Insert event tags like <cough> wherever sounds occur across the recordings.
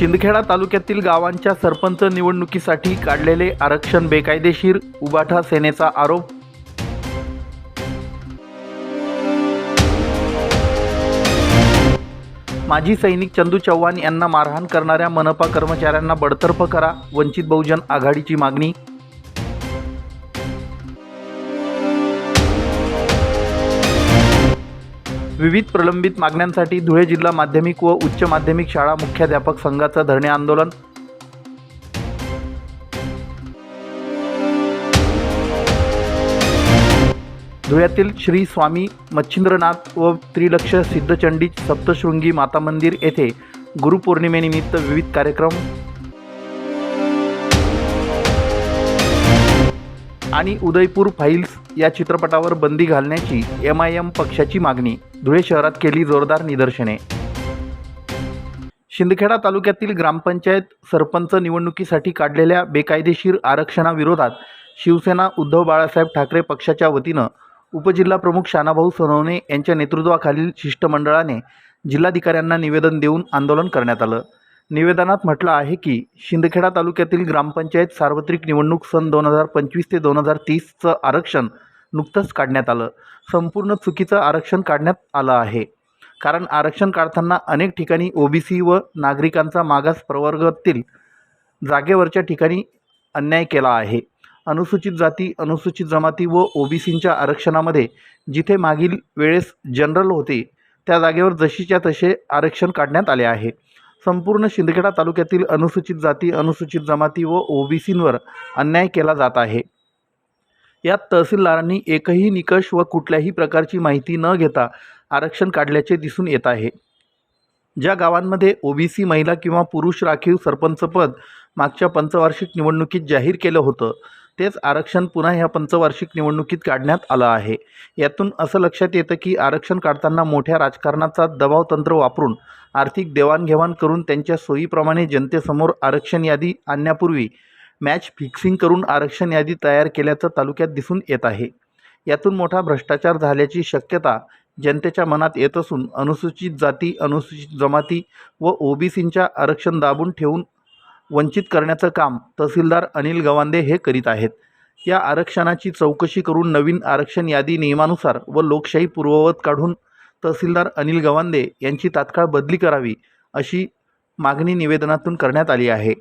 शिंदखेडा तालुक्यातील गावांच्या सरपंच निवडणुकीसाठी काढलेले आरक्षण बेकायदेशीर उबाठा सेनेचा आरोप माजी सैनिक चंदू चव्हाण यांना मारहाण करणाऱ्या मनपा कर्मचाऱ्यांना बडतर्फ करा वंचित बहुजन आघाडीची मागणी विविध प्रलंबित मागण्यांसाठी धुळे जिल्हा माध्यमिक व उच्च माध्यमिक शाळा मुख्याध्यापक संघाचं धरणे आंदोलन. धुळ्यातील श्री स्वामी मच्छिंद्रनाथ व त्रिलक्ष सिद्धचंडी सप्तशृंगी माता मंदिर येथे गुरुपौर्णिमेनिमित्त विविध कार्यक्रम आणि उदयपूर फाईल्स या चित्रपटावर बंदी घालण्याची एम आय एम पक्षाची मागणी धुळे शहरात केली जोरदार निदर्शने. शिंदखेडा तालुक्यातील ग्रामपंचायत सरपंच निवडणुकीसाठी काढलेल्या बेकायदेशीर आरक्षणाविरोधात शिवसेना उद्धव बाळासाहेब ठाकरे पक्षाच्या वतीनं उपजिल्हा प्रमुख शानाभाऊ सोनवणे यांच्या नेतृत्वाखालील शिष्टमंडळाने जिल्हाधिकाऱ्यांना निवेदन देऊन आंदोलन करण्यात आलं. निवेदनात म्हटलं आहे की शिंदखेडा तालुक्यातील ग्रामपंचायत सार्वत्रिक निवडणूक सन दोन हजार पंचवीस ते दोन हजार तीसचं आरक्षण नुकतंच काढण्यात आलं. संपूर्ण चुकीचं आरक्षण काढण्यात आलं आहे. कारण आरक्षण काढताना अनेक ठिकाणी ओबीसी व नागरिकांचा मागास प्रवर्गातील जागेवरच्या ठिकाणी अन्याय केला आहे. अनुसूचित जाती अनुसूचित जमाती व ओबीसींच्या आरक्षणामध्ये जिथे मागील वेळेस जनरल होते त्या जागेवर जशीच्या तसे आरक्षण काढण्यात आले आहे. संपूर्ण शिंदखेडा तालुक्यातील अनुसूचित जाती अनुसूचित जमाती व ओबीसींवर अन्याय केला जात आहे. यात तहसीलदारांनी एकही निकष व कुठल्याही प्रकारची माहिती न घेता आरक्षण काढल्याचे दिसून येत आहे. ज्या गावांमध्ये ओबीसी महिला किंवा पुरुष राखीव सरपंचपद मागच्या पंचवार्षिक निवडणुकीत जाहीर केलं होतं तेच आरक्षण पुन्हा ह्या पंचवार्षिक निवडणुकीत काढण्यात आलं आहे. यातून असं लक्षात येतं की आरक्षण काढताना मोठ्या राजकारणाचा दबाव तंत्र वापरून आर्थिक देवाणघेवाण करून त्यांच्या सोयीप्रमाणे जनतेसमोर आरक्षण यादी आणण्यापूर्वी मॅच फिक्सिंग करून आरक्षण यादी तयार केल्याचं तालुक्यात दिसून येत आहे. यातून मोठा भ्रष्टाचार झाल्याची शक्यता जनतेच्या मनात येत असून अनुसूचित जाती अनुसूचित जमाती व ओबीसींच्या आरक्षण दाबून ठेवून वंचित करण्याचं काम तहसीलदार अनिल गवांदे हे करीत आहेत. या आरक्षणाची चौकशी करून नवीन आरक्षण यादी नियमानुसार व लोकशाही पूर्ववत काढून तहसीलदार अनिल गवांदे यांची तात्काळ बदली करावी अशी मागणी निवेदनातून करण्यात आली आहे.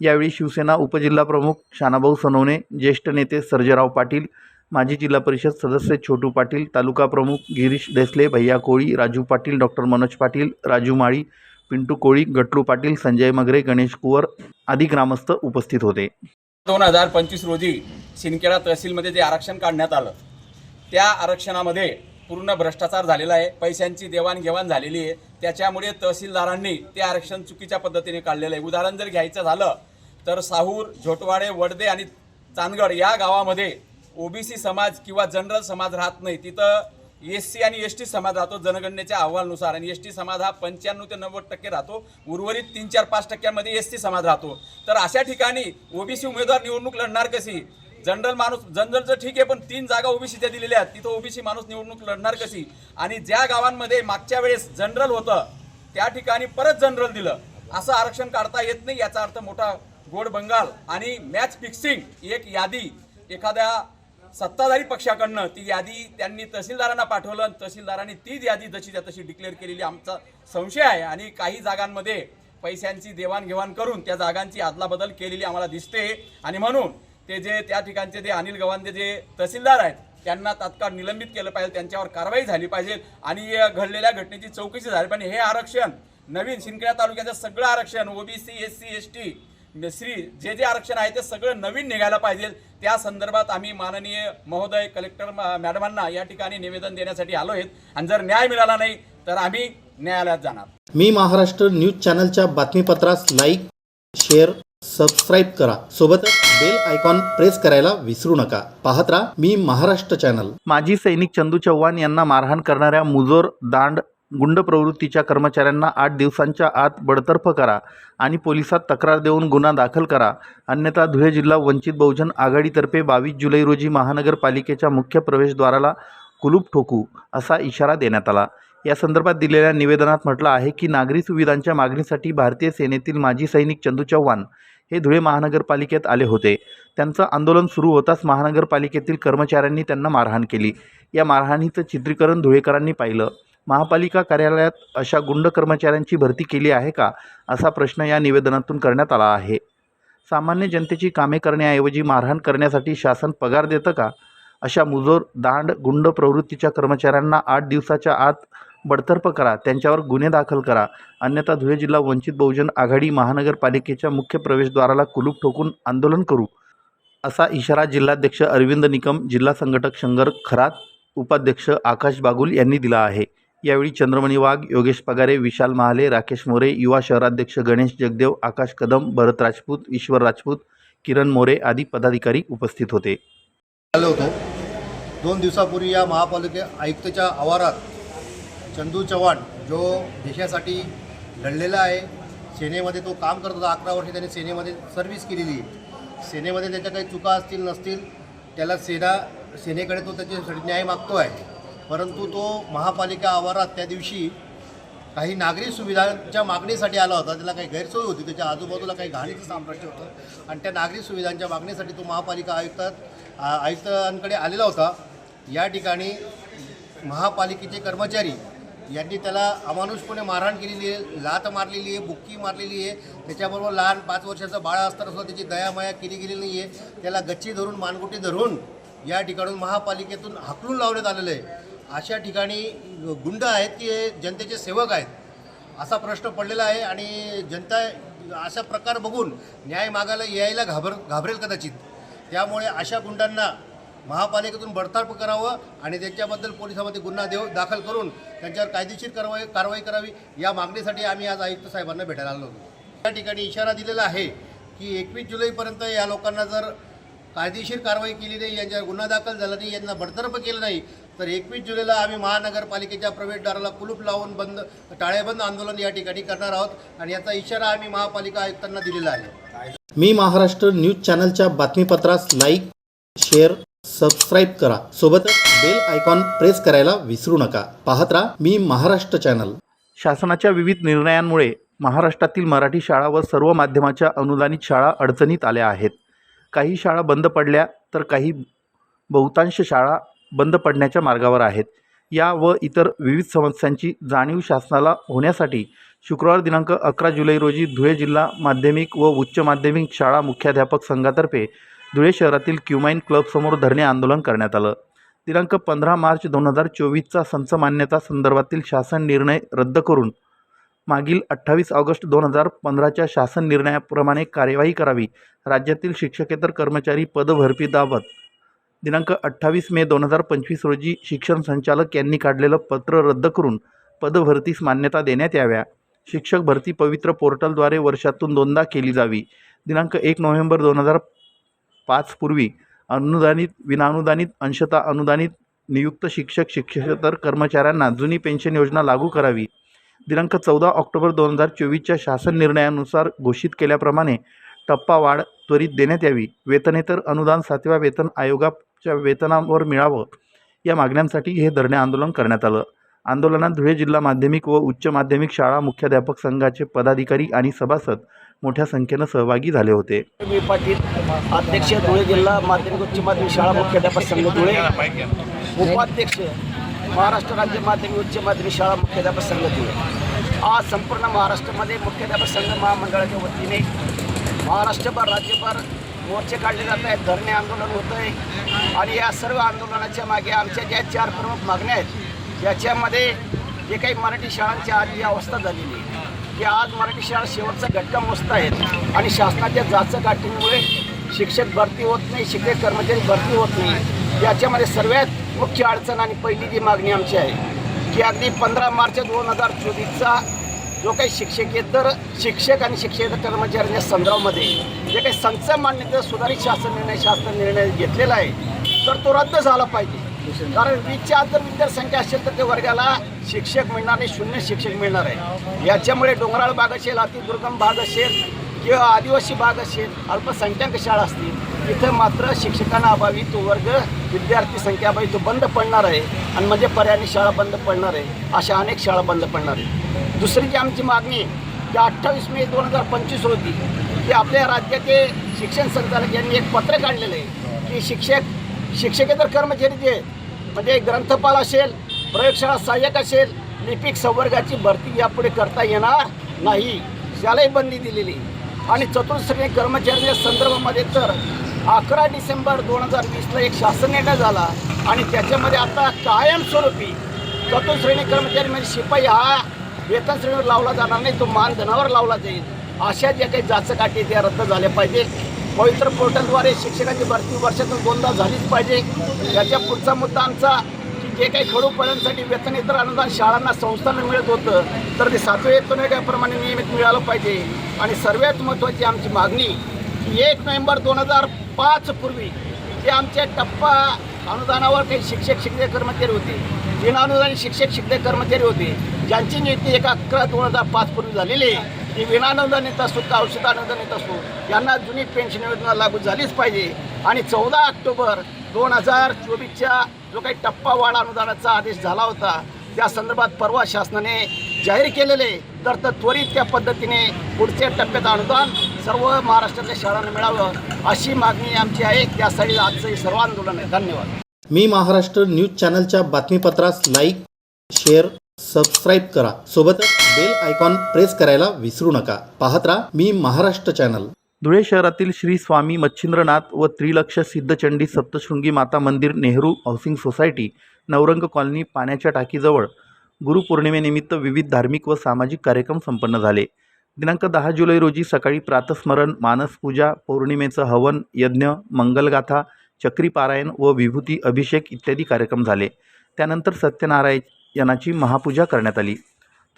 यावेळी शिवसेना उपजिल्हाप्रमुख शानाभाऊ सोनवणे ज्येष्ठ नेते सर्जेराव पाटील माजी जिल्हा परिषद सदस्य छोटू पाटील तालुका प्रमुख गिरीश देसले भैया कोळी राजू पाटील डॉक्टर मनोज पाटील राजू माळी पिंटू कोळी गटलू पाटील संजय मगरे गणेश कुवर आदी ग्रामस्थ उपस्थित होते. दोन हजार पंचवीस रोजी शिंदखेडा तहसीलमध्ये जे आरक्षण काढण्यात आलं त्या आरक्षणामध्ये पूर्ण भ्रष्टाचार झालेला आहे. पैशांची देवाणघेवाण झालेली आहे. त्याच्यामुळे तहसीलदारांनी ते आरक्षण चुकीच्या पद्धतीने काढलेलं आहे. उदाहरण जर घ्यायचं झालं तर साहूर झोटवाडे वडदे आणि चांदगड या गावामध्ये ओबीसी समाज किंवा जनरल समाज राहत नाही. तिथं एस सी आणि एस टी समाज राहतो जनगणनेच्या अहवालानुसार. आणि एस टी समाज हा पंच्याण्णव ते नव्वद टक्के राहतो. उर्वरित तीन चार पाच टक्क्यांमध्ये एस टी समाज राहतो. तर अशा ठिकाणी ओबीसी उमेदवार निवडणूक लढणार कशी? जनरल माणूस जनरलचं ठीक आहे पण तीन जागा ओबीसीच्या दिलेल्या आहेत. तिथं ओबीसी माणूस निवडणूक लढणार कशी? आणि ज्या गावांमध्ये मागच्या वेळेस जनरल होतं त्या ठिकाणी परत जनरल दिलं. असं आरक्षण काढता येत नाही याचा अर्थ मोठा गोड बंगाल. आणि मॅच फिक्सिंग एक यादी एखाद्या सत्ताधारी पक्षाकडनं ती यादी त्यांनी तहसीलदारांना पाठवलं आणि तहसीलदारांनी तीच यादी जशी त्या तशी डिक्लेअर केलेली आमचा संशय आहे. आणि काही जागांमध्ये पैशांची देवाणघेवाण करून त्या जागांची अदलाबदल केलेली आम्हाला दिसते. आणि म्हणून ते जे त्या ठिकाणचे जे अनिल गवांदे जे तहसीलदार आहेत त्यांना तात्काळ निलंबित केलं पाहिजे त्यांच्यावर कारवाई झाली पाहिजे. आणि घडलेल्या घटनेची चौकशी झाली पाहिजे. हे आरक्षण नवीन शिंदखेडा तालुक्याचं सगळं आरक्षण OBC S C S T Shri जे जे आरक्षण आहे ते सगळं नवीन निघायला पाहिजे. त्या संदर्भात आम्ही माननीय महोदय कलेक्टर म- मॅडमांना या ठिकाणी निवेदन देण्यासाठी आलो आहेत. आणि जर न्याय मिळाला नाही तर आम्ही न्यायालयात जाणार. मी महाराष्ट्र न्यूज चॅनलच्या बातमीपत्रास लाईक शेअर सबस्क्राईब करा. सोबतच बेल आयकॉन प्रेस करायला विसरू नका. पाहत राहा मी महाराष्ट्र चॅनल. माजी सैनिक चंदू चव्हाण यांना मारहाण करणाऱ्या मुजोर दांड गुंड प्रवृत्तीच्या कर्मचाऱ्यांना आठ दिवसांच्या आत बडतर्फ करा आणि पोलिसात तक्रार देऊन गुन्हा दाखल करा. अन्यथा धुळे जिल्हा वंचित बहुजन आघाडीतर्फे बावीस जुलै रोजी महानगरपालिकेच्या मुख्य प्रवेशद्वाराला कुलूप ठोकू असा इशारा देण्यात आला. या संदर्भात दिलेल्या निवेदनात म्हटलं आहे की नागरी सुविधांच्या मागणीसाठी भारतीय सेनेतील माजी सैनिक चंदू चव्हाण हे धुळे महानगरपालिकेत आले होते. त्यांचं आंदोलन सुरू होताच महानगरपालिकेतील कर्मचाऱ्यांनी त्यांना मारहाण केली. या मारहाणीचं चित्रीकरण धुळेकरांनी पाहिलं. महापालिका कार्यालयात अशा गुंड कर्मचाऱ्यांची भरती केली आहे का? असा प्रश्न या निवेदनातून करण्यात आला आहे. सामान्य जनतेची कामे करण्याऐवजी मारहाण करण्यासाठी शासन पगार देतं का? अशा मुजोर दांड गुंड प्रवृत्तीच्या कर्मचाऱ्यांना आठ दिवसाच्या आत बडतर्फ करा त्यांच्यावर गुन्हे दाखल करा. अन्यथा धुळे जिल्हा वंचित बहुजन आघाडी महानगरपालिकेच्या मुख्य प्रवेशद्वाराला कुलूप ठोकून आंदोलन करू. असा इशारा जिल्हाध्यक्ष अरविंद निकम जिल्हा संघटक शंकर खरात उपाध्यक्ष आकाश बागुल यांनी दिला आहे. यावेळी चंद्रमणी वाघ योगेश पगारे विशाल महाले राकेश मोरे युवा शहराध्यक्ष गणेश जगदेव आकाश कदम भरत राजपूत ईश्वर राजपूत किरण मोरे आदी पदाधिकारी उपस्थित होते. आलो होतो. दोन दिवसापूर्वी या महापालिके आयुक्तच्या आवारात चंदू चव्हाण जो देशासाठी लढलेला आहे सेनेमध्ये तो काम करत होता अकरा वर्षे त्याने सेनेमध्ये सर्व्हिस केलेली आहे. सेनेमध्ये त्याच्या काही चुका असतील नसतील त्याला सेना सेनेकडे तो त्याचे न्याय मागतो आहे. परंतु तो महापालिका आवारात त्या दिवशी काही नागरी सुविधांच्या मागणीसाठी आला होता. त्याला काही गैरसोय होती. त्याच्या आजूबाजूला काही घाणीचं साम्राज्य होतं. आणि त्या नागरी सुविधांच्या मागणीसाठी तो महापालिका आयुक्तात आयुक्तांकडे आलेला होता. या ठिकाणी महापालिकेचे कर्मचारी यांनी त्याला अमानुषपणे मारहाण केलेली आहे. लात मारलेली आहे बुक्की मारलेली आहे. त्याच्याबरोबर लहान पाच वर्षाचं बाळ असताना सुद्धा त्याची दयामाया केली गेलेली नाही आहे त्याला गच्ची धरून मानगुटी धरून या ठिकाणून महापालिकेतून हाकलून लावण्यात आलेलं आहे. अशा ठिकाणी गुंड आहेत की हे जनतेचे सेवक आहेत? असा प्रश्न पडलेला आहे आणि जनता अशा प्रकार बघून न्याय मागायला यायला घाबर घाबरेल कदाचित. त्यामुळे अशा गुंडांना महापालिकेतून बडतर्फ करावं आणि त्यांच्याबद्दल पोलिसामध्ये गुन्हा देव दाखल करून त्यांच्यावर कायदेशीर कारवाई कारवाई करावी या मागणीसाठी आम्ही आज आयुक्त साहेबांना भेटायला आलो होतो या ठिकाणी इशारा दिलेला आहे की एकवीस जुलैपर्यंत या लोकांना जर कायदेशीर कारवाई केली नाही यांच्यावर गुन्हा दाखल झाला नाही यांना बडतर्फ केलं नाही तर एकवीस जुलैला आम्ही महानगरपालिकेच्या प्रवेशद्वाराला कुलूप लावून बंद टाळेबंद आंदोलन या ठिकाणी करणार आहोत आणि याचा इशारा आम्ही महापालिका आयुक्तांना दिलेला आहे. मी महाराष्ट्र न्यूज चॅनलच्या बातमीपत्रास लाईक शेअर सबस्क्राईब करा. सोबतच बेल आयकॉन प्रेस करायला विसरू नका. पाहत राहा मी महाराष्ट्र चॅनल. शासनाच्या विविध निर्णयांमुळे महाराष्ट्रातील मराठी शाळा व सर्व माध्यमाच्या अनुदानित शाळा अडचणीत आल्या आहेत. काही शाळा बंद पडल्या तर काही बहुतांश शाळा बंद पडण्याच्या मार्गावर आहेत. या व इतर विविध समस्यांची जाणीव शासनाला होण्यासाठी शुक्रवार दिनांक अकरा जुलै रोजी धुळे जिल्हा माध्यमिक व उच्च माध्यमिक शाळा मुख्याध्यापक संघातर्फे धुळे शहरातील क्युमाइन क्लबसमोर धरणे आंदोलन करण्यात आलं. दिनांक पंधरा मार्च दोन हजार चोवीसचा संच मान्यता संदर्भातील शासन निर्णय रद्द करून मागील अठ्ठावीस ऑगस्ट दोन हजार पंधराच्या शासन निर्णयाप्रमाणे कार्यवाही करावी. राज्यातील शिक्षकेतर कर्मचारी पदभरतीबाबत दिनांक अठ्ठावीस मे दोन हजार पंचवीस रोजी शिक्षण संचालक यांनी काढलेलं पत्र रद्द करून पदभरतीस मान्यता देण्यात याव्या. शिक्षक भरती पवित्र पोर्टलद्वारे वर्षातून दोनदा केली जावी. दिनांक एक नोव्हेंबर दोन हजार पाच पूर्वी अनुदानित विनाअनुदानित अंशतः अनुदानित नियुक्त शिक्षक शिक्षकेतर कर्मचाऱ्यांना जुनी पेन्शन योजना लागू करावी. दिनांक चौदा ऑक्टोबर दोन हजार चोवीसच्या शासन निर्णयानुसार घोषित केल्याप्रमाणे टप्पा वाढ त्वरित देण्यात यावी. वेतनेतर अनुदान सातव्या वेतन आयोगा च्या वेतनावर मिळावं या मागण्यांसाठी हे धरणे आंदोलन करण्यात आलं. आंदोलनात धुळे जिल्हा माध्यमिक व उच्च माध्यमिक शाळा मुख्याध्यापक संघाचे पदाधिकारी आणि सभासद मोठ्या संख्येनं सहभागी झाले होते. मी पाटील अध्यक्ष धुळे जिल्हा माध्यमिक उच्च माध्यमिक शाळा मुख्याध्यापक संघ धुळे. उपाध्यक्ष महाराष्ट्र राज्य माध्यमिक उच्च माध्यमिक शाळा मुख्याध्यापक संघ धुळे. आज संपूर्ण महाराष्ट्रामध्ये मुख्याध्यापक संघ महामंडळाच्या वतीने महाराष्ट्रभर राज्यभर मोर्चे काढले जात आहेत. धरणे आंदोलन होत आहे आणि या सर्व आंदोलनाच्या मागे आमच्या ज्या चार प्रमुख मागण्या आहेत याच्यामध्ये जे काही मराठी शाळांची आज अवस्था झालेली आहे की आज मराठी शाळा शेवटचा घटका मोजत आहेत. आणि शासनाच्या जाचं गाठीमुळे शिक्षक भरती होत नाही शिक्षक कर्मचारी भरती होत नाही. याच्यामध्ये सर्वात मुख्य अडचण आणि पहिली जी मागणी आमची आहे की अगदी पंधरा मार्च दोन हजार चोवीसचा जो काही शिक्षकेतर शिक्षक आणि शिक्षकेतर कर्मचाऱ्यांच्या संदर्भामध्ये जे काही संच मान्यता सुधारित शासन निर्णय शासन निर्णय घेतलेला आहे तर तो रद्द झाला पाहिजे. कारण वीसच्या जर विद्यार्थ्यसंख्या असेल तर त्या वर्गाला शिक्षक मिळणार नाही शून्य शिक्षक मिळणार आहे. याच्यामुळे डोंगराळ भाग असेल अतिदुर्गम भाग असेल किंवा आदिवासी भाग असेल अल्पसंख्याक शाळा असतील तिथं मात्र शिक्षकांना अभावी तो वर्ग विद्यार्थी संख्या अभावी तो बंद पडणार आहे. आणि म्हणजे पर्यायी शाळा बंद पडणार आहे अशा अनेक शाळा बंद पडणार आहे दुसरी जी आमची मागणी की अठ्ठावीस मे दोन हजार पंचवीस रोजी की आपल्या राज्याचे शिक्षण संचालक यांनी एक पत्र काढलेलं आहे की शिक्षक शिक्षकेतर कर्मचारी जे म्हणजे ग्रंथपाल असेल प्रयोगशाळा सहाय्यक असेल लिपिक संवर्गाची भरती यापुढे करता येणार नाही त्यालाही बंदी दिलेली आणि चतुर्श्रेणी कर्मचाऱ्यांच्या संदर्भामध्ये तर अकरा डिसेंबर दोन हजार वीसला एक शासन निर्णय झाला आणि त्याच्यामध्ये आता कायमस्वरूपी चतुर्श्रेणी कर्मचारी म्हणजे शिपाई हा वेतन श्रेणीवर लावला जाणार नाही तो मानधनावर लावला जाईल. अशा ज्या काही जाचकाठी त्या रद्द झाल्या पाहिजे. पवित्र पोर्टलद्वारे शिक्षकांची भरती वर्षातून दोनदा झालीच पाहिजे. याच्या पुढचा मुद्दा आमचा की जे काही खडूपर्यंतसाठी वेतन इतर अनुदान शाळांना संस्थांना मिळत होतं तर ते सातव्या येतून त्याप्रमाणे नियमित मिळालं पाहिजे. आणि सर्वात महत्त्वाची आमची मागणी की एक नोव्हेंबर दोन हजार पाच पूर्वी जे आमच्या टप्पा अनुदानावर काही शिक्षक शिक्षक कर्मचारी होते विनाअनुदानी शिक्षक शिक्षक कर्मचारी होते ज्यांची नियुक्ती एका अकरा दोन हजार पाच पूर्वी झालेली आहे ती विनाअनुदानित असो का औषध अनुदानित असो यांना जुनी पेन्शन योजना लागू झालीच पाहिजे. आणि चौदा ऑक्टोबर दोन हजार चोवीसच्या जो काही टप्पा वाढ अनुदानाचा आदेश झाला होता त्या संदर्भात परवा शासनाने जाहीर केलेले तर तर त्वरित त्या पद्धतीने पुढच्या टप्प्यात अनुदान सर्व महाराष्ट्रातल्या शाळांना मिळावं अशी मागणी आमची आहे. त्यासाठी आजचं हे सर्व आंदोलन आहे. धन्यवाद. मी महाराष्ट्र न्यूज चॅनलच्या बातमीपत्रास लाईक शेअर सबस्क्राईब करा. सोबतच बेल आयकॉन प्रेस करायला विसरू नका. पाहत राहा मी महाराष्ट्र चॅनल धुळे शहरातील श्री स्वामी मच्छिंद्रनाथ व त्रिलक्ष सिद्धचंडी सप्तशृंगी माता मंदिर Nehru housing society Navrang colony पाण्याच्या टाकीजवळ गुरुपौर्णिमेनिमित्त विविध धार्मिक व सामाजिक कार्यक्रम संपन्न झाले. दिनांक दहा जुलै रोजी सकाळी प्रातस्मरण मानसपूजा पौर्णिमेचं हवन यज्ञ मंगलगाथा चक्री पारायण व विभूती अभिषेक इत्यादी कार्यक्रम झाले. त्यानंतर सत्यनारायण यांची महापूजा करण्यात आली.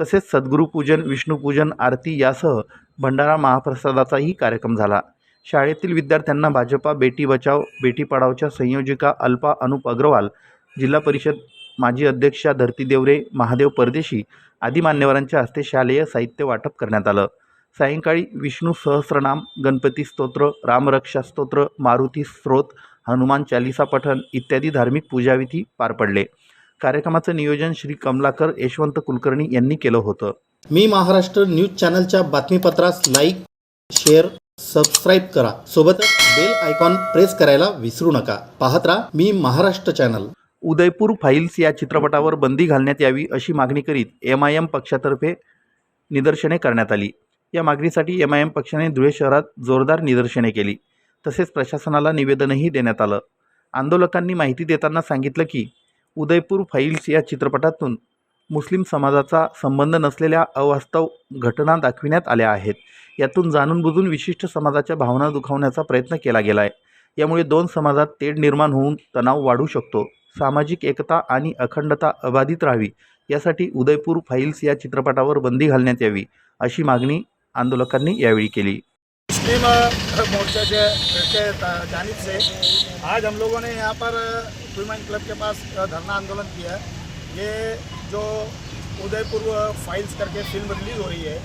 तसेच सद्गुरुपूजन विष्णुपूजन आरती यासह भंडारा महाप्रसादाचाही कार्यक्रम झाला. शाळेतील विद्यार्थ्यांना भाजपा बेटी बचाव बेटी पढावच्या संयोजिका अल्पा अनुप अग्रवाल जिल्हा परिषद माजी अध्यक्षा धरती देवरे महादेव परदेशी आदी मान्यवरांच्या हस्ते शालेय साहित्य वाटप करण्यात आलं. सायंकाळी विष्णू सहस्रनाम गणपती स्तोत्र रामरक्षा स्तोत्र मारुती स्रोत हनुमान चालिसा पठण इत्यादी धार्मिक पूजाविधी पार पडले. कार्यक्रमाचं नियोजन श्री कमलाकर यशवंत कुलकर्णी यांनी केलं होतं. मी महाराष्ट्र न्यूज चॅनलच्या बातमीपत्रास लाईक शेअर सबस्क्राईब करा. सोबतच बेल आयकॉन प्रेस करायला विसरू नका. पाहत राहा मी महाराष्ट्र चॅनल. उदयपूर फाईल्स या चित्रपटावर बंदी घालण्यात यावी अशी मागणी करीत एम आय एम पक्षातर्फे निदर्शने करण्यात आली. या मागणीसाठी एम आय एम पक्षाने धुळे शहरात जोरदार निदर्शने केली. तसेच प्रशासनाला निवेदनही देण्यात आलं. आंदोलकांनी माहिती देताना सांगितलं की उदयपूर फाईल्स या चित्रपटातून मुस्लिम समाजाचा संबंध नसलेल्या अवास्तव घटना दाखविण्यात आल्या आहेत. यातून जाणून बुजून विशिष्ट समाजाच्या भावना दुखावण्याचा प्रयत्न केला गेला आहे यामुळे दोन समाजात तेढ निर्माण होऊन तणाव वाढू शकतो. सामाजिक एकता आणि अखंडता अबाधित राहावी यासाठी उदयपूर फाईल्स या चित्रपटावर बंदी घालण्यात यावी अशी मागणी आंदोलकांनी यावेळी केली. मुस्लिम मोर्चा जानिब से. आज हम लोगों ने यहाँ पर वुमेन क्लब के पास धरना आंदोलन किया है। ये जो उदयपुर फाइल्स करके फ़िल्म रिलीज़ हो रही है,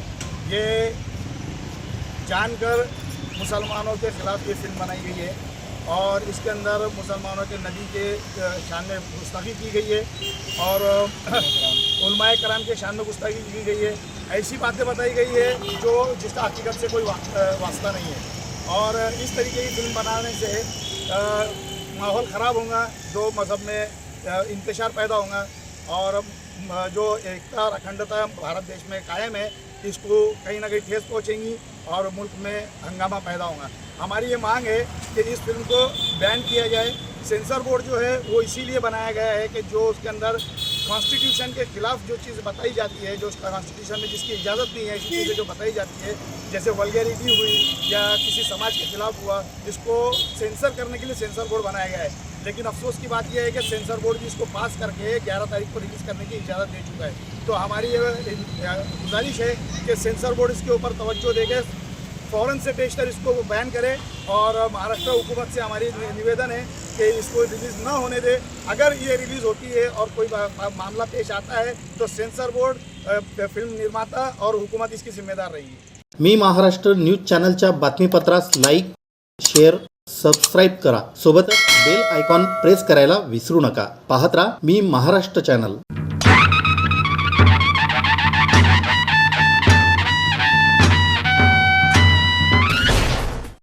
ये जानकर मुसलमानों के ख़िलाफ़ ये फ़िल्म बनाई गई है और इसके अंदर मुसलमानों के नबी के शान में गुस्ताखी की गई है और <coughs> उलमाए कराम के शान में गुस्ताखी की गई है। ऐसी बातें बताई गई है जो, जिसका हकीकत से कोई वास्ता नहीं है। और, इस तरीके की फ़िल्म बनाने से माहौल ख़राब होगा जो मज़हब में इंतशार पैदा होगा और जो एकता और अखंडता भारत देश में कायम है, इसको कहीं ना कहीं ठेस पहुँचेंगी और मुल्क में हंगामा पैदा होगा। हमारी ये मांग है कि इस फ़िल्म को बैन किया जाए। सेंसर बोर्ड जो है, वो इसीलिए बनाया गया है कि जो उसके अंदर कॉन्स्टिट्यूशन के खिलाफ जो चीज़ बताई जाती है, जो कॉन्स्टिट्यूशन में जिसकी इजाज़त नहीं है, ऐसी चीज़ें जो बताई जाती है, जैसे वलगैरिटी हुई या किसी समाज के खिलाफ हुआ, इसको सेंसर करने के लिए सेंसर बोर्ड बनाया गया है। लेकिन अफसोस की बात यह है कि सेंसर बोर्ड भी इसको पास करके 11 तारीख को रिलीज़ करने की इजाज़त दे चुका है। तो हमारी ये गुजारिश है कि सेंसर बोर्ड इसके ऊपर तवज्जो देके फ़ौरन से पेशतर इसको बैन करे और महाराष्ट्र हुकूमत से हमारी निवेदन है कि इसको रिलीज़ ना होने दे। अगर ये रिलीज़ होती है और कोई मामला पेश आता है तो सेंसर बोर्ड फिल्म निर्माता और हुकूमत इसकी जिम्मेदार रहेगी मी महाराष्ट्र न्यूज चॅनलच्या बातमीपत्रास लाईक शेअर सबस्क्राईब करा. सोबतच बेल आयकॉन प्रेस करायला विसरू नका. पाहत राहा मी महाराष्ट्र चॅनल.